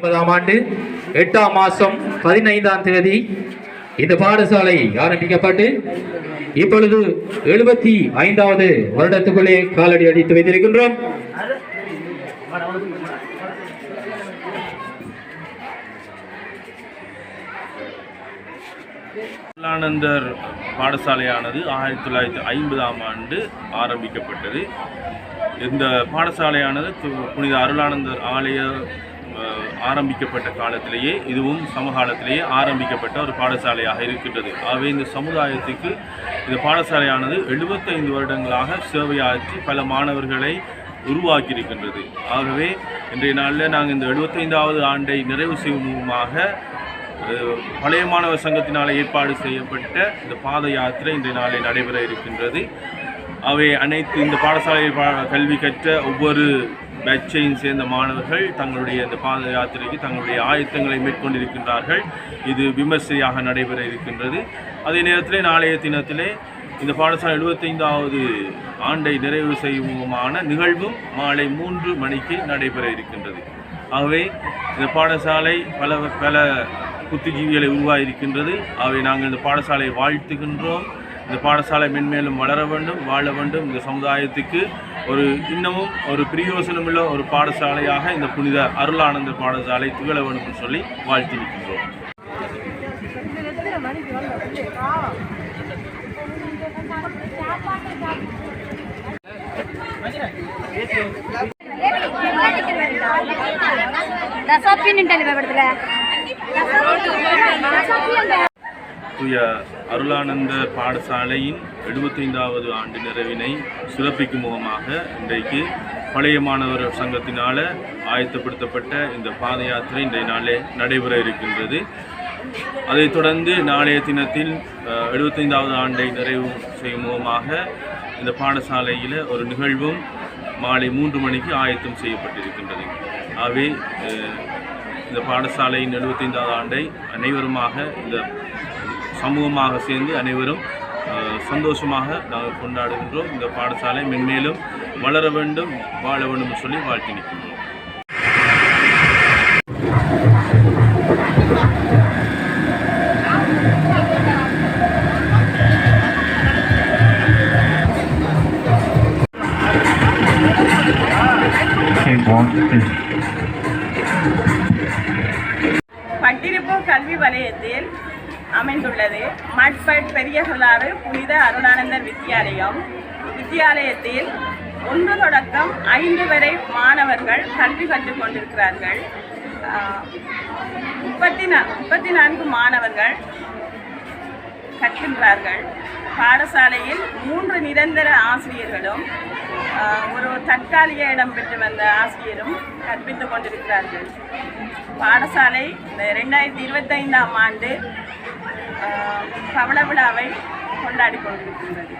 ஒன்பதாம் ஆண்டு எட்டாம் மாசம் பதினைந்தாம் தேதி இந்த பாடசாலை ஆரம்பிக்கப்பட்டு இப்பொழுது எழுபத்தி ஐந்தாவது வருடத்துக்குள்ளே காலடி அடித்து வைத்திருக்கின்றோம். அருளானந்தர் பாடசாலையானது ஆயிரத்தி தொள்ளாயிரத்தி ஐம்பதாம் ஆண்டு ஆரம்பிக்கப்பட்டது. இந்த பாடசாலையானது புனித அருளானந்தர் ஆலய ஆரம்பிக்கப்பட்ட காலத்திலேயே இதுவும் சமகாலத்திலேயே ஆரம்பிக்கப்பட்ட ஒரு பாடசாலையாக இருக்கின்றது. ஆகவே இந்த சமுதாயத்துக்கு இந்த பாடசாலையானது எழுபத்தைந்து வருடங்களாக சேவையாற்றி பல மாணவர்களை உருவாக்கி இருக்கின்றது ஆகவே இன்றைய நாளில் நாங்கள் இந்த எழுபத்தைந்தாவது ஆண்டை நிறைவு செய்யும் மூலமாக பழைய மாணவர் சங்கத்தினால் ஏற்பாடு செய்யப்பட்ட இந்த பாத யாத்திரை இன்றைய நாளில் நடைபெற இருக்கின்றது. அவை அனைத்து இந்த பாடசாலை பா- கல்வி கற்ற ஒவ்வொரு பேட்சையும் சேர்ந்த மாணவர்கள் தங்களுடைய இந்த பாத யாத்திரைக்கு தங்களுடைய ஆயத்தங்களை மேற்கொண்டிருக்கின்றார்கள். இது விமர்சையாக நடைபெற இருக்கின்றது. அதே நேரத்தில் நாளைய தினத்திலே இந்த பாடசாலை எழுபத்தைந்தாவது ஆண்டை நிறைவு செய்யுமான நிகழ்வும் மாலை மூன்று மணிக்கு நடைபெற இருக்கின்றது. ஆகவே இந்த பாடசாலை பல பல புத்திஜீவிகளை உருவாகியிருக்கின்றது ஆகவே நாங்கள் இந்த பாடசாலையை வாழ்த்துகின்றோம். இந்த பாடசாலை மென்மேலும் வளர வேண்டும் வாழ வேண்டும். இந்த சமுதாயத்துக்கு ஒரு இன்னமும் ஒரு பிரியோசனமுள்ள ஒரு பாடசாலையாக இந்த புனித அருளானந்த பாடசாலை திகழ வேண்டும் சொல்லி வாழ்த்தி நிற்கின்றோம் ரசாப்பின்னு படத்துல. தூய அருளானந்த பாடசாலையின் எழுபத்தைந்தாவது ஆண்டு நிறைவினை சிறப்பிக்கும் முகமாக இன்றைக்கு பழைய மாணவர் சங்கத்தினால் ஆயத்தப்படுத்தப்பட்ட இந்த பாத யாத்திரை இன்றைய நாளே நடைபெற இருக்கின்றது. அதைத் தொடர்ந்து நாளைய தினத்தில் எழுபத்தைந்தாவது ஆண்டை நிறைவு செய்யும் முகமாக இந்த பாடசாலையில் ஒரு நிகழ்வும் மாலை மூன்று மணிக்கு ஆயத்தம் செய்யப்பட்டிருக்கின்றது. ஆகவே இந்த பாடசாலையின் எழுபத்தைந்தாவது ஆண்டை அனைவருமாக இந்த சமூகமாக சேர்ந்து அனைவரும் சந்தோஷமாக நாங்கள் கொண்டாடுகின்றோம். இந்த பாடசாலை மென்மேலும் வளர வேண்டும் வாழ வேண்டும் சொல்லி வாழ்த்தி நிற்கின்றோம். பட்டிருப்பு உள்ளது. மட்பட் பெரிய வரலாறு புனித அருளானந்தர் வித்தியாலயம் வித்தியாலயத்தில் ஒன்று தொடக்கம் ஐந்து வரை மாணவர்கள் கல்வி கற்றுக் கொண்டிருக்கிறார்கள். முப்பத்தி நா முப்பத்தி நான்கு மாணவர்கள் கற்கின்றார்கள். பாடசாலையில் மூன்று நிரந்தர ஆசிரியர்களும் ஒரு தற்காலிக இடம் பெற்று வந்த ஆசிரியரும் கற்பித்துக் கொண்டிருக்கிறார்கள். பாடசாலை இந்த ரெண்டாயிரத்தி இருபத்தைந்தாம் ஆண்டு ஆஹ், பவள விழாவை கொண்டாடி கொண்டிருக்கின்றது.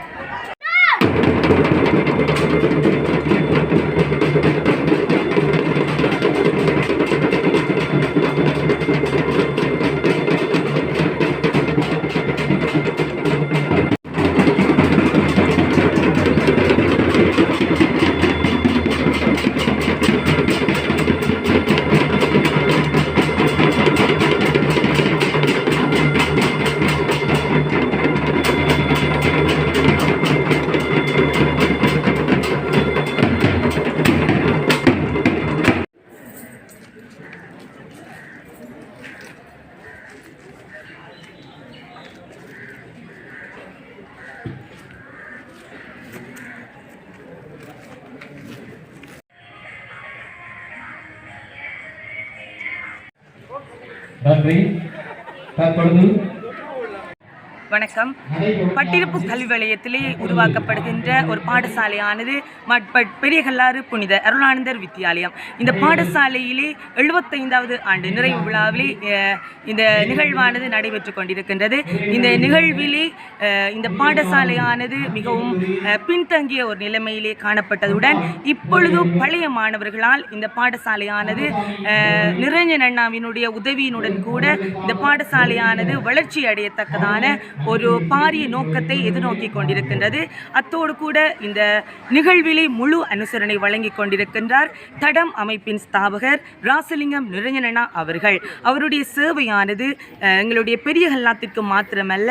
நன்றி தற்பொழுது வணக்கம். பட்டிருப்பு கல்வி வலயத்திலே உருவாக்கப்படுகின்ற ஒரு பாடசாலையானது மட்பட் பெரிய கல்லாறு புனித அருளானந்தர் வித்தியாலயம். இந்த பாடசாலையிலே எழுபத்தைந்தாவது ஆண்டு நிறைவு விழாவிலே இந்த நிகழ்வானது நடைபெற்று கொண்டிருக்கின்றது. இந்த நிகழ்விலே இந்த பாடசாலையானது மிகவும் பின்தங்கிய ஒரு நிலைமையிலே காணப்பட்டதுடன் இப்பொழுது பழைய மாணவர்களால் இந்த பாடசாலையானது நிரஞ்சன் அண்ணாவினுடைய உதவியினுடன் கூட இந்த பாடசாலையானது வளர்ச்சி அடையத்தக்கதான ஒரு பாரிய நோக்கத்தை எதிர்நோக்கி கொண்டிருக்கின்றது. அத்தோடு கூட இந்த நிகழ்விலே முழு அனுசரணை வழங்கி கொண்டிருக்கின்றார் தடம் அமைப்பின் ஸ்தாபகர் ராசலிங்கம் நிரஞ்சனா அவர்கள். அவருடைய சேவையானது எங்களுடைய பெரிய ஹல்லாத்திற்கு மாத்திரமல்ல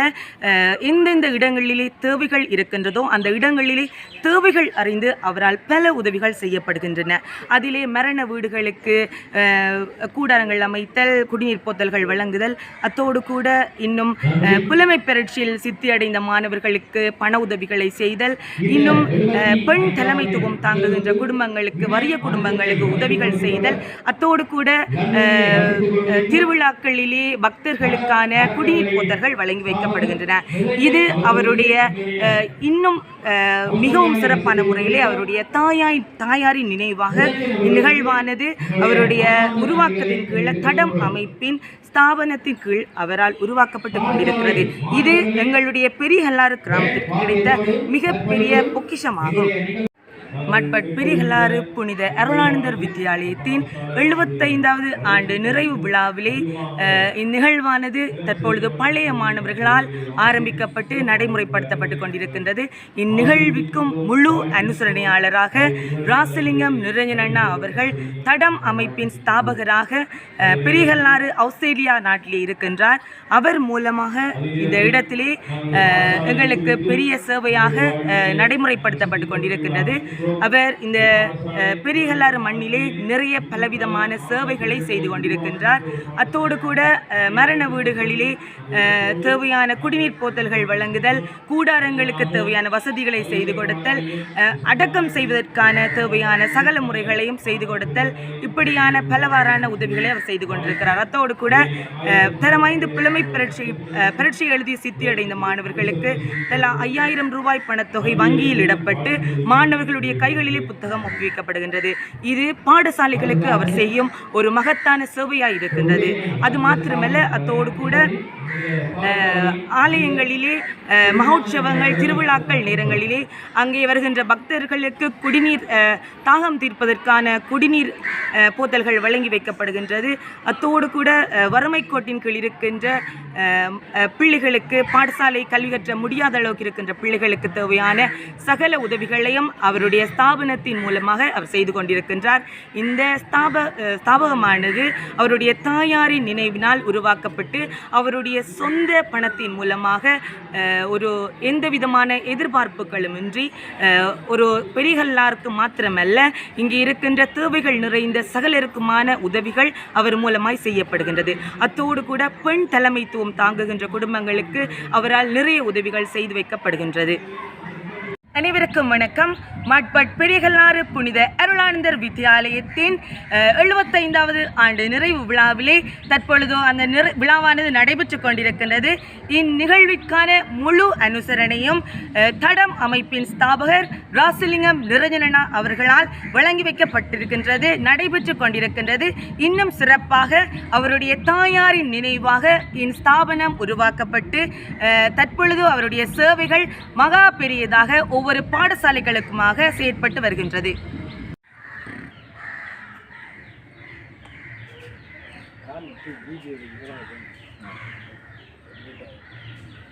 எந்தெந்த இடங்களிலே தேவைகள் இருக்கின்றதோ அந்த இடங்களிலே தேவைகள் அறிந்து அவரால் பல உதவிகள் செய்யப்படுகின்றன. அதிலே மரண வீடுகளுக்கு கூடாரங்கள் அமைத்தல் குடிநீர் போத்தல்கள் வழங்குதல் அத்தோடு கூட இன்னும் புலமை பெற பரீட்சையில் சித்தியடைந்த மாணவர்களுக்கு பண உதவிகளை செய்தல் இன்னும் பெண் தலைமைத்துவம் தாங்குகின்ற குடும்பங்களுக்கு வறிய குடும்பங்களுக்கு உதவிகள் செய்தல் அத்தோடு கூட திருவிழாக்களிலே பக்தர்களுக்கான குடிநீர் புத்தர்கள் வழங்கி வைக்கப்படுகின்றன. இது அவருடைய இன்னும் மிகவும் சிறப்பான முறையிலே அவருடைய தாயாய் தாயாரின் நினைவாக இந்நிகழ்வானது அவருடைய உருவாக்கத்தின் கீழே தடம் அமைப்பின் ஸ்தாபனத்தின் கீழ் அவரால் உருவாக்கப்பட்டு கொண்டிருக்கிறது. இது எங்களுடைய பெரிய ஹல்லாறு கிராமத்திற்கு கிடைத்த மிகப்பெரிய பொக்கிஷமாகும். மட்பட் பிரிகலாறு புனித அருளானந்தர் வித்தியாலயத்தின் எழுபத்தைந்தாவது ஆண்டு நிறைவு விழாவிலே இந்நிகழ்வானது தற்பொழுது பழைய மாணவர்களால் ஆரம்பிக்கப்பட்டு நடைமுறைப்படுத்தப்பட்டு கொண்டிருக்கின்றது. இந்நிகழ்விற்கும் முழு அனுசரணையாளராக ராசலிங்கம் நிரஞ்சனண்ணா அவர்கள் தடம் அமைப்பின் ஸ்தாபகராக பிரிகல்லாறு ஆஸ்திரேலியா நாட்டிலே இருக்கின்றார். அவர் மூலமாக இந்த இடத்திலே எங்களுக்கு பெரிய சேவையாக நடைமுறைப்படுத்தப்பட்டு கொண்டிருக்கின்றது. அவர் இந்த பெரியகல்லாறு மண்ணிலே நிறைய பலவிதமான சேவைகளை செய்து கொண்டிருக்கின்றார். அத்தோடு கூட மரண வீடுகளிலே தேவையான குடிநீர் போத்தல்கள் வழங்குதல் கூடாரங்களுக்கு தேவையான வசதிகளை செய்து கொடுத்தல் அடக்கம் செய்வதற்கான தேவையான சகல முறைகளையும் செய்து கொடுத்தல் இப்படியான பலவாறான உதவிகளை அவர் செய்து கொண்டிருக்கிறார். அத்தோடு கூட தரமாய்ந்து புலமை பரீட்சை அஹ், எழுதி சித்தியடைந்த மாணவர்களுக்கு தலா ஐயாயிரம் ரூபாய் பணத்தொகை வங்கியில் இடப்பட்டு மாணவர்களுடைய கைகளிலே புத்தகம் ஒப்புவிக்கப்படுகின்றது. இது பாடசாலைகளுக்கு அவர் செய்யும் ஒரு மகத்தான சேவையாய் இருக்கின்றது. அது மாத்திரமல்ல அத்தோடு கூட ஆலயங்களிலே மகோற்சவங்கள் திருவிழாக்கள் நேரங்களிலே அங்கே வருகின்ற பக்தர்களுக்கு குடிநீர் தாகம் தீர்ப்பதற்கான குடிநீர் போதல்கள் போத்தல்கள் வழங்கி வைக்கப்படுகின்றது. அத்தோடு கூட வறுமைக்கோட்டின் வறுமை கோட்டின் கீழ் இருக்கின்ற பிள்ளைகளுக்கு பாடசாலை கல்வி கற்ற முடியாத அளவுக்கு இருக்கின்ற பிள்ளைகளுக்கு தேவையான சகல உதவிகளையும் அவருடைய ஸ்தாபனத்தின் மூலமாக அவர் செய்து கொண்டிருக்கின்றார். இந்த ஸ்தாப ஸ்தாபகமானது அவருடைய தாயாரின் நினைவினால் உருவாக்கப்பட்டு அவருடைய சொந்த பணத்தின் மூலமாக ஒரு எந்த விதமான எதிர்பார்ப்புகளுமின்றி ஒரு பெரியகல்லாருக்கு மாத்திரமல்ல இங்கே இருக்கின்ற தேவைகள் நிறைந்த சகலருக்குமான உதவிகள் அவர் மூலமாய் செய்யப்படுகின்றது. அத்தோடு கூட பெண் தலைமைத்துவம் தாங்குகின்ற குடும்பங்களுக்கு அவரால் நிறைய உதவிகள் செய்து வைக்கப்படுகின்றது. அனைவருக்கும் வணக்கம். மட்பட் பெரியகல்லாறு புனித அருளானந்தர் வித்தியாலயத்தின் எழுபத்தைந்தாவது ஆண்டு நிறைவு விழாவிலே தற்பொழுது அந்த நிறை விழாவானது நடைபெற்றுக் கொண்டிருக்கின்றது. இந்நிகழ்விற்கான முழு அனுசரணையும் தடம் அமைப்பின் ஸ்தாபகர் ராசிலிங்கம் நிரஞ்சனா அவர்களால் வழங்கி வைக்கப்பட்டிருக்கின்றது நடைபெற்று கொண்டிருக்கின்றது. இன்னும் சிறப்பாக அவருடைய தாயாரின் நினைவாக இஸ்தாபனம் உருவாக்கப்பட்டு தற்பொழுது அவருடைய சேவைகள் மகா பெரியதாக ஒவ்வொரு பாடசாலைகளுக்குமாக செயற்பட்டு வருகின்றது.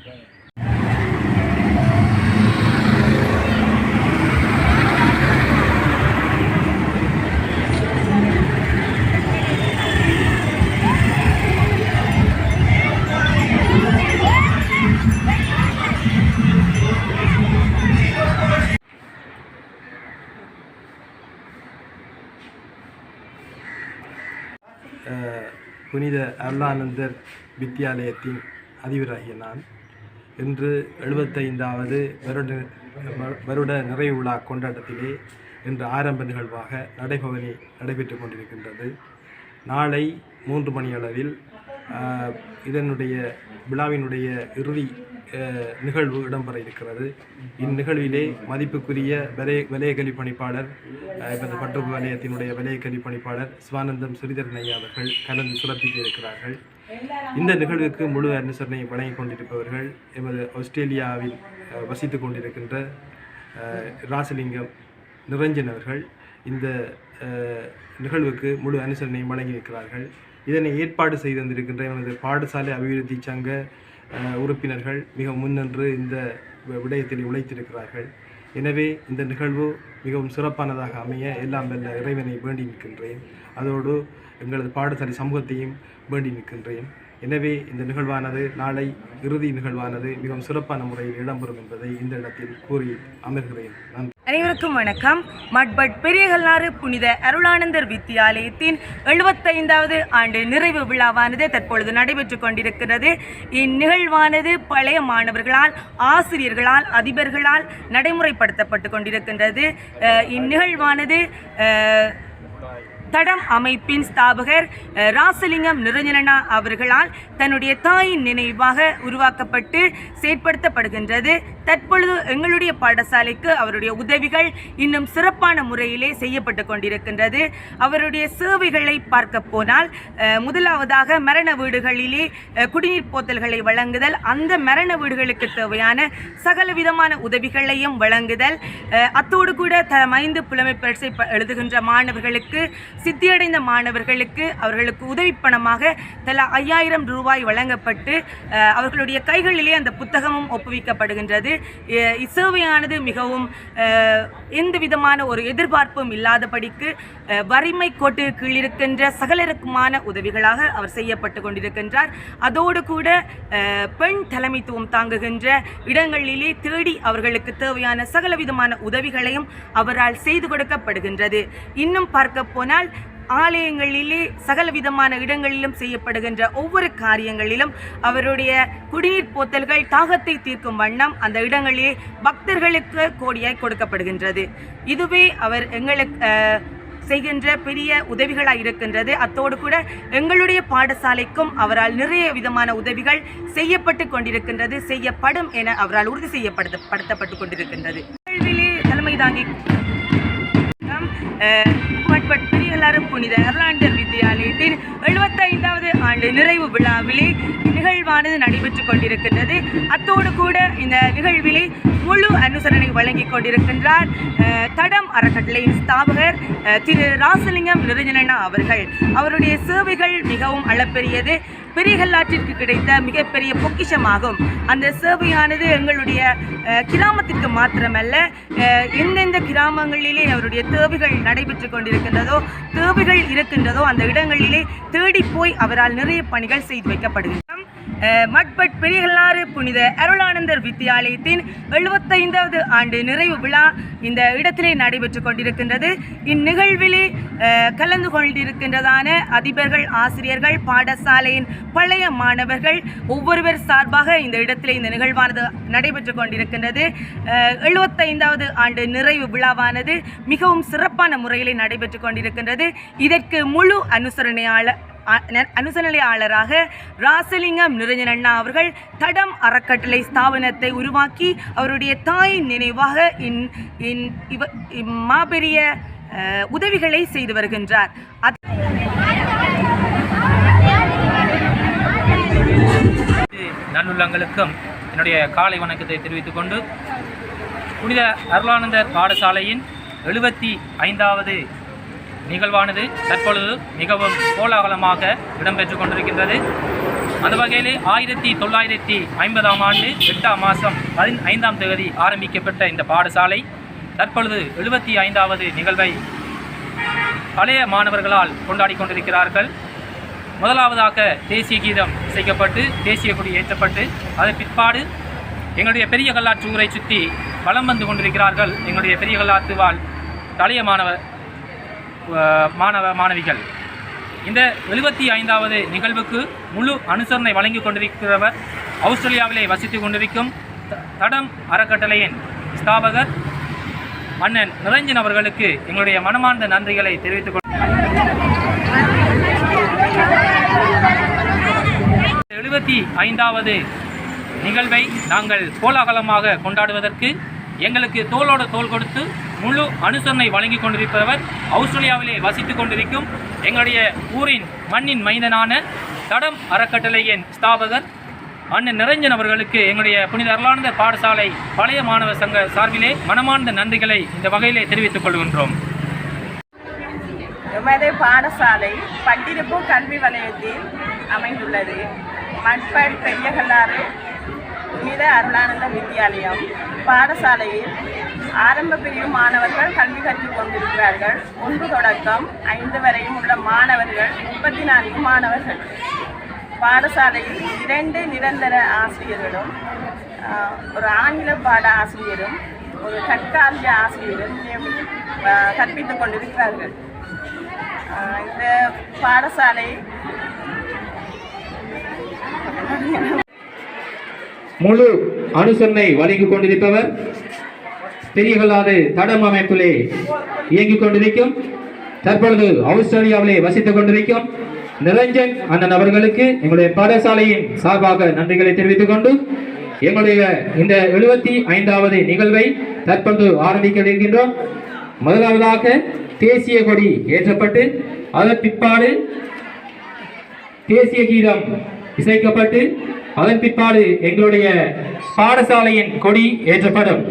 அஹ், புனித அருளானந்தர் வித்தியாலயத்தின் அதிபராகிய நான். இன்று எழுபத்தைந்தாவது வருட வருட நிறைவு விழா கொண்டாட்டத்திலே இன்று ஆரம்ப நிகழ்வாக நடைபவனி நடைபெற்று கொண்டிருக்கின்றது. நாளை மூன்று மணியளவில் இதனுடைய விழாவினுடைய இறுதி நிகழ்வு இடம்பெற இருக்கிறது. இந்நிகழ்விலே மதிப்புக்குரிய வலய வலயக்கல்வி பணிப்பாளர் அஹ், இந்த வலயத்தினுடைய வலயக்கல்வி பணிப்பாளர் சிவானந்தம் ஸ்ரீதரன் அவர்கள் கலந்து சிறப்பிக்க இருக்கிறார்கள் இந்த நிகழ்வுக்கு முழு அனுசரணை வழங்கிக் கொண்டிருப்பவர்கள் எமது ஆஸ்திரேலியாவில் வசித்து வசித்துக் கொண்டிருக்கின்ற ராசலிங்கம் நிரஞ்சன் அவர்கள். இந்த நிகழ்வுக்கு முழு அனுசரணையும் வழங்கி இருக்கிறார்கள் இதனை ஏற்பாடு செய்து வந்திருக்கின்ற எனது பாடசாலை அபிவிருத்தி சங்க உறுப்பினர்கள் மிக முன்னின்று இந்த விடயத்தில் உழைத்திருக்கிறார்கள். எனவே இந்த நிகழ்வு மிகவும் சிறப்பானதாக அமைய எல்லாம் வல்ல இறைவனை வேண்டி நிற்கின்றேன். அதோடு எங்களது பாடசாலை சமூகத்தையும் வேண்டி நிற்கின்றேன். எனவே இந்த நிகழ்வானது நாளை இறுதி நிகழ்வானது மிகவும் சிறப்பான முறையில் இடம்பெறும் என்பதை இந்த இடத்தில் கூறி அமர்கிறேன். நன்றி. அனைவருக்கும் வணக்கம். மட்பட் பெரியகல்நாறு புனித அருளானந்தர் வித்தியாலயத்தின் எழுபத்தைந்தாவது ஆண்டு நிறைவு விழாவானது தற்பொழுது நடைபெற்றுக் கொண்டிருக்கிறது. இந்நிகழ்வானது பழைய மாணவர்களால் ஆசிரியர்களால் அதிபர்களால் நடைமுறைப்படுத்தப்பட்டு கொண்டிருக்கின்றது. இந்நிகழ்வானது தடம் அமைப்பின் ஸ்தாபகர் ராசலிங்கம் நிரஞ்சனா அவர்களால் தன்னுடைய தாயின் நினைவாக உருவாக்கப்பட்டு செயற்படுத்தப்படுகின்றது. தற்பொழுது எங்களுடைய பாடசாலைக்கு அவருடைய உதவிகள் இன்னும் சிறப்பான முறையிலே செய்யப்பட்டு கொண்டிருக்கின்றது. அவருடைய சேவைகளை பார்க்க போனால் முதலாவதாக மரண வீடுகளிலே குடிநீர் போத்தல்களை வழங்குதல் அந்த மரண வீடுகளுக்கு தேவையான சகல விதமான உதவிகளையும் வழங்குதல். அத்தோடு கூட தரம் ஐந்து புலமை பரிசை எழுதுகின்ற மாணவர்களுக்கு சித்தியடைந்த மாணவர்களுக்கு அவர்களுக்கு உதவி பணமாக தலா ஐயாயிரம் ரூபாய் வழங்கப்பட்டு அவர்களுடைய கைகளிலே அந்த புத்தகமும் ஒப்புவிக்கப்படுகின்றது. இசேவையானது மிகவும் எந்த விதமான ஒரு எதிர்பார்ப்பும் இல்லாதபடிக்கு வறுமை கோட்டு கீழ் இருக்கின்ற சகலருக்குமான உதவிகளாக அவர் செய்யப்பட்டு கொண்டிருக்கின்றார். அதோடு கூட பெண் தலைமைத்துவம் தாங்குகின்ற இடங்களிலே தேடி அவர்களுக்கு தேவையான சகல விதமான உதவிகளையும் அவரால் செய்து கொடுக்கப்படுகின்றது. இன்னும் பார்க்க போனால் ஆலயங்களிலே சகல விதமான இடங்களிலும் செய்யப்படுகின்ற ஒவ்வொரு காரியங்களிலும் அவருடைய குடிநீர் போத்தல்கள் தாகத்தை தீர்க்கும் வண்ணம் அந்த இடங்களிலே பக்தர்களுக்கு கோடியாய் கொடுக்கப்படுகின்றது. இதுவே அவர் எங்களுக்கு செய்கின்ற பெரிய உதவிகளாக இருக்கின்றது. அத்தோடு கூட எங்களுடைய பாடசாலைக்கும் அவரால் நிறைய விதமான உதவிகள் செய்யப்பட்டு கொண்டிருக்கின்றது செய்யப்படும் என அவரால் உறுதி செய்யப்படுத்த படுத்தப்பட்டு கொண்டிருக்கின்றது. கல்வியிலே தலைமை தாங்கி புனித அர்லாண்டர் வித்தியாலயத்தின் எழுபத்தைந்தாவது ஆண்டு நிறைவு விழாவிலே நிகழ்வானது நடைபெற்றுக் கொண்டிருக்கின்றது. அத்தோடு கூட இந்த நிகழ்விலே முழு அனுசரணை வழங்கிக் கொண்டிருக்கின்றார் தடம் அறக்கட்டளையின் ஸ்தாபகர் திரு ராசலிங்கம் நிரஞ்சனா அவர்கள். அவருடைய சேவைகள் மிகவும் அளப்பெரியது. பெரியகல்லாற்றிற்கு கிடைத்த மிகப்பெரிய பொக்கிஷமாகும். அந்த சேவையானது எங்களுடைய கிராமத்திற்கு மாத்திரமல்ல எந்தெந்த கிராமங்களிலே அவருடைய தேவைகள் நடைபெற்று கொண்டிருக்கின்றதோ தேவைகள் இருக்கின்றதோ அந்த இடங்களிலே தேடி போய் அவரால் நிறைய பணிகள் செய்து வைக்கப்படுகின்றன. மட்பட் பெரியகல்லாறு புனித அருளானந்தர் வித்தியாலயத்தின் எழுபத்தைந்தாவது ஆண்டு நிறைவு விழா இந்த இடத்திலே நடைபெற்று கொண்டிருக்கின்றது. இந்நிகழ்விலே கலந்து கொண்டிருக்கின்றதான அதிபர்கள் ஆசிரியர்கள் பாடசாலையின் பழைய மாணவர்கள் ஒவ்வொருவர் சார்பாக இந்த இடத்திலே இந்த நிகழ்வானது நடைபெற்று கொண்டிருக்கின்றது. எழுபத்தைந்தாவது ஆண்டு நிறைவு விழாவானது மிகவும் சிறப்பான முறையிலே நடைபெற்று கொண்டிருக்கின்றது. இதற்கு முழு அனுசரணையாளர் அனுசரணையாளராக ராசலிங்கம் நிரஞ்சனண்ணா அவர்கள் தடம் அறக்கட்டளை ஸ்தாபனத்தை உருவாக்கி அவருடைய தாயின் நினைவாக இன் இன் இவ மாபெரிய உதவிகளை செய்து வருகின்றார். நல்லுள்ளங்களுக்கும் என்னுடைய காலை வணக்கத்தை தெரிவித்துக் கொண்டு புனித அருளானந்தர் பாடசாலையின் எழுபத்தி ஐந்தாவது நிகழ்வானது தற்பொழுது மிகவும் கோலாகலமாக இடம்பெற்று கொண்டிருக்கின்றது. அந்த வகையில் ஆயிரத்தி தொள்ளாயிரத்தி ஐம்பதாம் ஆண்டு எட்டாம் மாதம் பதின் ஐந்தாம் தேதி ஆரம்பிக்கப்பட்ட இந்த பாடசாலை தற்பொழுது எழுபத்தி ஐந்தாவது நிகழ்வை பழைய மாணவர்களால் கொண்டாடி கொண்டிருக்கிறார்கள். முதலாவதாக தேசிய கீதம் இசைக்கப்பட்டு தேசிய கொடி ஏற்றப்பட்டு அதன் பிற்பாடு எங்களுடைய பெரிய கல்லாற்று ஊரை சுற்றி வலம் வந்து கொண்டிருக்கிறார்கள். எங்களுடைய பெரிய கல்லாற்றுவால் தலைய மாணவர் மாணவ மாணவிகள். இந்த எழுபத்தி ஐந்தாவது நிகழ்வுக்கு முழு அனுசரணை வழங்கி கொண்டிருக்கிறவர் ஆஸ்திரேலியாவிலே வசித்து கொண்டிருக்கும் தடம் அறக்கட்டளையின் ஸ்தாபகர் அண்ணன் நிரஞ்சன் அவர்களுக்கு எங்களுடைய மனமார்ந்த நன்றிகளை தெரிவித்துக் கொண்டு எழுபத்தி ஐந்தாவது நிகழ்வை நாங்கள் கோலாகலமாக கொண்டாடுவதற்கு எங்களுக்கு தோளோட தோல் கொடுத்து முழு அனுசரணை வழங்கி கொண்டிருப்பவர் ஆஸ்திரேலியாவிலே வசித்துக் கொண்டிருக்கும் எங்களுடைய ஊரின் மண்ணின் மைந்தனான தடம் அறக்கட்டளையின் ஸ்தாபகர் அண்ணன் நிரஞ்சன் அவர்களுக்கு எங்களுடைய புனித அருளானந்த பாடசாலை பழைய மாணவர் சங்க சார்பிலே மனமார்ந்த நன்றிகளை இந்த வகையிலே தெரிவித்துக் கொள்கின்றோம். எமது பாடசாலை பட்டிருப்பு கல்வி வலயத்தில் அமைந்துள்ளது. மட்பட் பெரியகல்லாறு புனித அருளானந்த வித்தியாலயம் பாடசாலையில் ஆரம்ப பிரிவு மாணவர்கள் கல்வி கற்றுக் கொண்டிருக்கிறார்கள். ஒன்று தொடக்கம் ஐந்து வரையும் உள்ள மாணவர்கள் முப்பத்தி நான்கு மாணவர்கள். பாடசாலையில் இரண்டு நிரந்தர ஆசிரியர்களும் ஒரு ஆங்கில பாட ஆசிரியரும் ஒரு தற்காலிக ஆசிரியரும் கற்பித்துக் கொண்டிருக்கிறார்கள். இந்த பாடசாலை முழு அனுசரணை வழங்கிக் கொண்டிருப்பவர் பெரியகல்லாறு தடம் அமைப்பிலே இயங்கிக் கொண்டிருக்கும். தற்பொழுது ஆஸ்திரேலியாவிலே வசித்துக் கொண்டிருக்கும் நிரஞ்சன் அண்ணன் அவர்களுக்கு எங்களுடைய பாடசாலையின் சார்பாக நன்றிகளை தெரிவித்துக் கொண்டு எங்களுடைய இந்த எழுபத்தி ஐந்தாவது நிகழ்வை தற்பொழுது ஆரம்பிக்க இருக்கின்றோம். முதலாவதாக தேசிய கொடி ஏற்றப்பட்டு அதன் பிற்பாடு தேசிய கீதம் இசைக்கப்பட்டு அதன் பிற்பாடு எங்களுடைய பாடசாலையின் கொடி ஏற்றப்படும்.